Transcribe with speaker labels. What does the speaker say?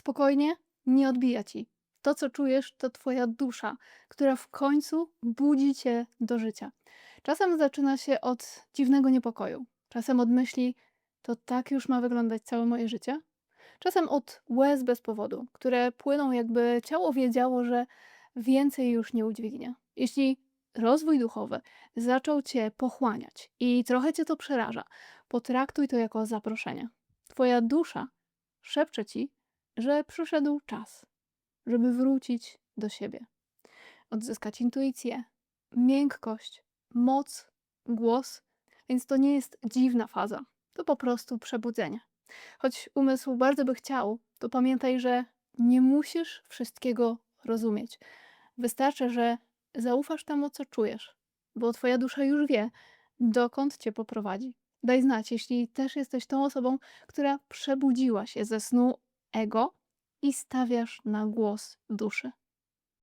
Speaker 1: Spokojnie, nie odbija ci. To, co czujesz, to twoja dusza, która w końcu budzi cię do życia. Czasem zaczyna się od dziwnego niepokoju, czasem od myśli, to tak już ma wyglądać całe moje życie? Czasem od łez bez powodu, które płyną, jakby ciało wiedziało, że więcej już nie udźwignie. Jeśli rozwój duchowy zaczął cię pochłaniać i trochę cię to przeraża, potraktuj to jako zaproszenie. Twoja dusza szepcze ci, że przyszedł czas, żeby wrócić do siebie, odzyskać intuicję, miękkość, moc, głos. Więc to nie jest dziwna faza, to po prostu przebudzenie. Choć umysł bardzo by chciał, to pamiętaj, że nie musisz wszystkiego rozumieć. Wystarczy, że zaufasz temu, co czujesz, bo twoja dusza już wie, dokąd cię poprowadzi. Daj znać, jeśli też jesteś tą osobą, która przebudziła się ze snu ego i stawiasz na głos duszy.